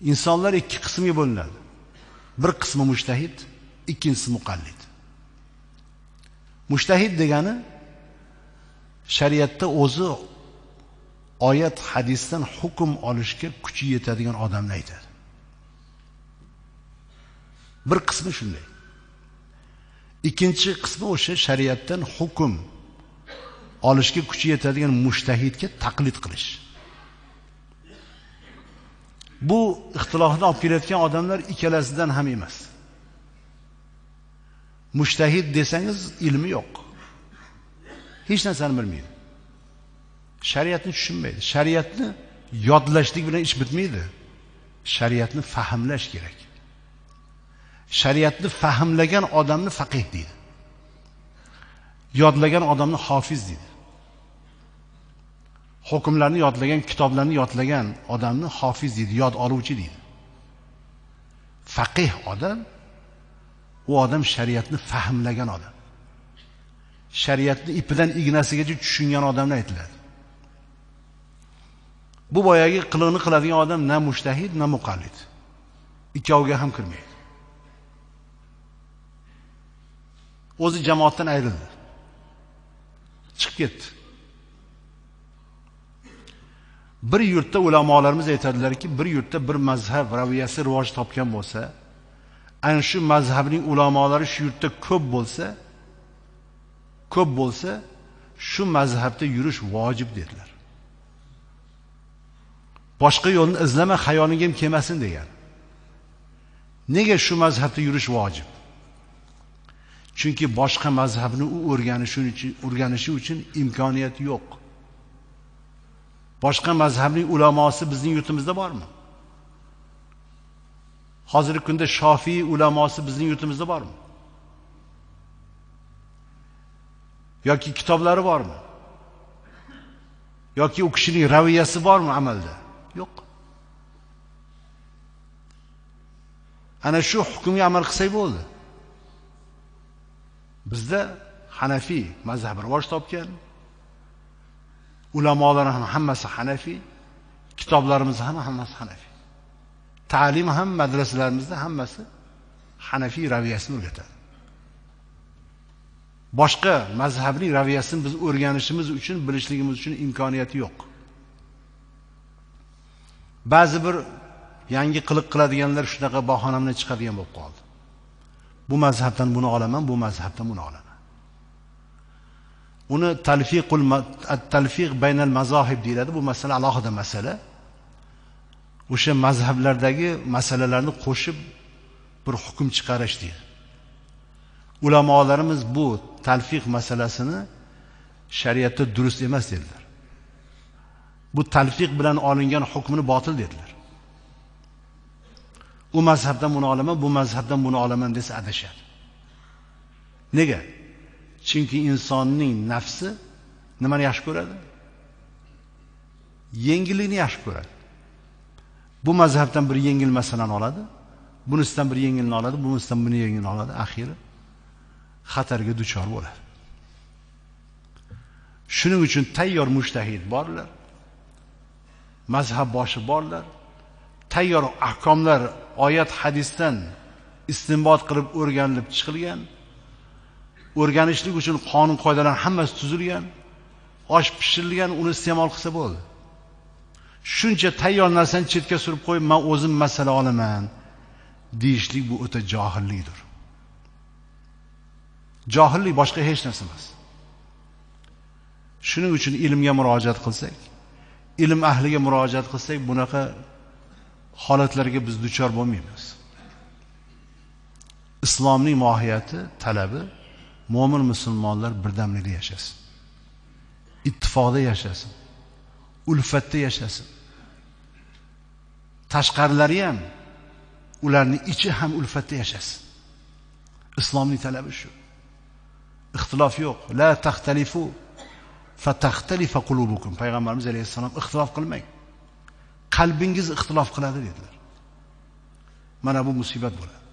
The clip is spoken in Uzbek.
insonlar ikki qismga bo'linadi. Bir qismi mushtahid ikkinchisi muqallid. Mushtahid degani shariatda o'zi oyat hadisdan hukm olishga kuchi yetadigan odamni aytadi. Bir qismi shunday. Ikkinchi qismi o'sha shariatdan hukm olishga kuchi yetadigan mushtahidga taqlid qilish. Bu ixtilofni olib kelayotgan odamlar ikkalasidan ham emas. Mushtahid desangiz ilmi yo'q. Hech narsani bilmaydi. Shariatni tushunmaydi. Shariatni yodlashlik bilan ish bitmaydi. Shariatni fahmlash kerak. Shariatni fahmlagan odamni faqih deydi. Yodlagan odamni hofiz deydi. Hukmlarni yodlagan kitoblarni yodlagan odamni hofiz deydi yod oluvchi deydi. Faqih odam u odam shariatni fahmlagan odam. Shariatni ipidan ignasigacha tushungan odamni aytiladi. Bu boyagi qilig'ini qiladigan odam na mushtahid na muqallid. Ikkoviga ham kirmaydi. O'zi jamoatdan ayrildi. Chiqib ketdi. Bir yurtda ulamolarimiz aytadilarki bir yurtda bir mazhab raviyasi rivoj topgan bo'lsa ana shu mazhabning ulamolari shu yurtda ko'p bo'lsa ko'p bo'lsa shu mazhabda yurish vojib dedilar. Boshqa yo'lni izlama xayolingga ham kelmasin degan. Nega shu mazhabda yurish vojib? Chunki boshqa mazhabni u o'rganishi uchun o'rganishi uchun imkoniyat yo'q. Boshqa mazhabning ulamosi bizning yurtimizda bormi? Hozirgi kunda shofiy ulamosi bizning yurtimizda bormi? Yoki kitoblari bormi? Yoki u kishining raviyasi bormi amalda? Yo'q. Ana shu hukmga amal qilsak bo'ldi. Bizda hanafiy mazhabi rivoj topgan ulamolar ham hammasi hanafiy kitoblarimiz ham hammasi hanafiy ta'lim ham madrasalarimizda hammasi hanafiy raviyasini o'rgatadi. Boshqa mazhabning raviyasini biz o'rganishimiz uchun bilishligimiz uchun imkoniyati yo'q. Ba'zi bir yangi qiliq qiladiganlar shunaqa bahona bilan chiqadigan bo'lib qoldi. Bu mazhabdan buni olaman bu mazhabdan buni olaman. Uni talfiqul talfiq baynal mazohib deyiladi. Bu masala alohida masala. O'sha mazhablardagi masalalarni qo'shib bir hukm chiqarish deydi. Ulamolarimiz bu talfiq masalasini shariatda durust emas dedilar. Bu talfiq bilan olingan hukmni botil dedilar. U mazhabdan buni olaman bu mazhabdan buni olaman desa adashadi. Nega? Chunki insonning nafsi nimani yaxshi ko'radi? Yengillikni yaxshi ko'radi. Bu mazhabdan bir yengil masalani oladi bunisidan bir yengilni oladi bunisidan buni yengilni oladi. Axiri xatarga duchor bo'ladi. Shuning uchun tayyor mushtahid borlar mazhab boshi borlar tayyor ahkomlar oyat hadisdan istinbot qilib o'rganilib chiqilgan o'rganishlik uchun qonun qoidalar hammasi tuzilgan osh pishirilgan uni iste'mol qilsa bo'ldi. Shuncha tayyor narsani chetga surib qo'yib man o'zim masala olaman deyishlik bu o'ta johillikdir. Johillik boshqa hech narsa emas. Shuning uchun ilmga murojaat qilsak ilm ahliga murojaat qilsak bunaqa holatlarga biz duchor bo'lmaymiz. Islomning mohiyati talabi mo'min musulmonlar birdamlikda yashasin. Ittifoqda yashasin. Ulfatda yashasin. Tashqarilari ham ularning ichi ham ulfatda yashasin. Islomning talabi shu. Ixtilof yo'q. La taxtalifu fataxtalifa qulubukum. Payg'ambarimiz alayhissalom ixtilof qilmang. Qalbingiz ixtilof qiladi dedilar. Mana bu musibat bo'ladi.